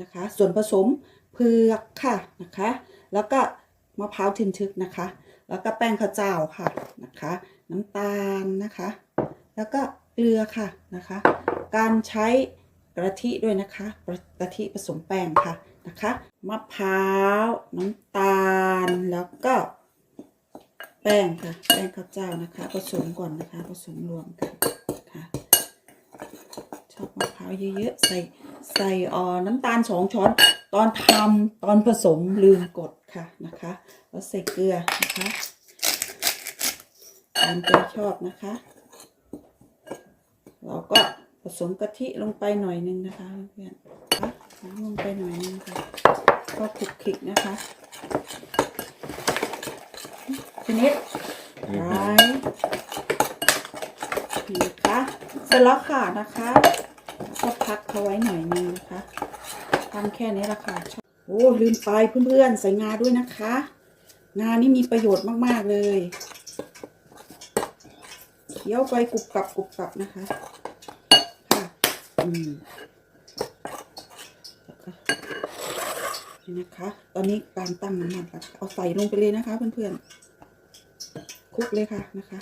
นะคะ ส่วนผสมเผือกค่ะนะคะ แล้วก็มะพร้าวทึนทึกนะคะ แล้วก็แป้งข้าวเจ้าค่ะนะคะ น้ำตาลนะคะ แล้วก็เกลือค่ะนะคะ การใช้กะทิด้วยนะคะกะทิผสมแป้งค่ะนะคะมะพร้าวน้ำตาลแล้วก็แป้งค่ะแป้งข้าวเจ้านะคะ ผสมก่อนนะคะ ผสมรวมกันค่ะชอบมะพร้าวเยอะๆใส่ ใส่เอ่อน้ำตาลสองช้อน ตอนทำตอนผสมลืมกดค่ะนะคะแล้วใส่เกลือนะคะตามใจชอบนะคะ เราก็ผสมกะทิลงไปหน่อยนึงนะคะเพื่อนๆนะคะน้ำลงไปหน่อยนึงค่ะ ก็คลุกคลิกนะคะทีนี้ร้ายนี่ค่ะเสร็จแล้วค่ะนะคะแล้ว ก็พักเขาไว้หน่อยนึงนะคะทำแค่นี้ละค่ะโอ้ลืมไปเพื่อนๆใส่งาด้วยนะคะ งานนี่มีประโยชน์มากๆเลยเคี้ยวไปกรุบกรับกรุบกรับนะคะ ค่ะอืมนี่นะคะ ตอนนี้การตั้งน้ำมันค่ะเอาใส่ลงไปเลยนะคะเพื่อนๆคลุกเลยค่ะนะคะ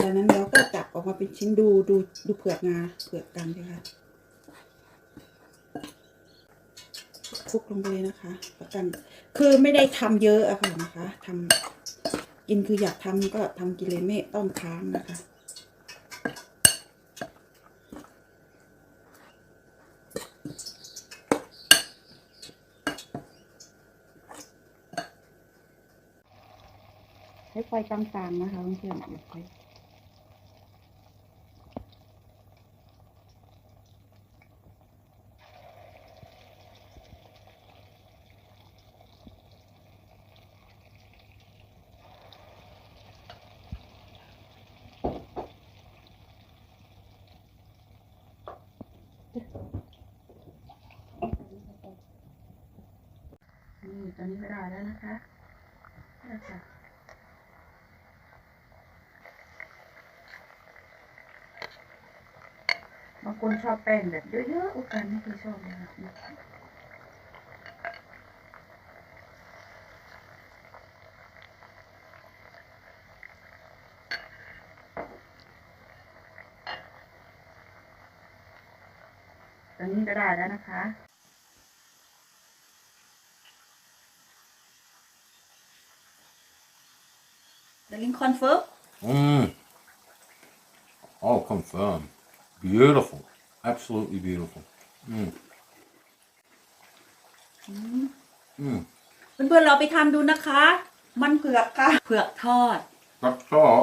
ดังนั้นเราก็จับออกมาเป็นชิ้นดูดูดูเผือกงาเผือกกันเลยค่ะคลุกลงไปเลยนะคะ ประกันคือไม่ได้ทำเยอะอะค่ะนะคะทำกินคืออยากทำก็ทำกินเลยไม่ต้องค้างนะคะ ช้ไฟกลางๆนะคะเพื่อนๆอย่าไฟนี่ตอนนี้ก็ได้แล้วนะคะได้ค่ะ บางคนชอบแป้งแบบเยอะๆอุกันไม่เคยชอบเลยค่ะตอนนี้ก็ได้แล้วนะคะ The Lincoln Firm Mm. Oh, confirm. Beautiful. Absolutely beautiful. Mm. Mm. เพื่อนๆเราไปทำดูนะคะ มันเผือกค่ะ เผือกทอด That's all.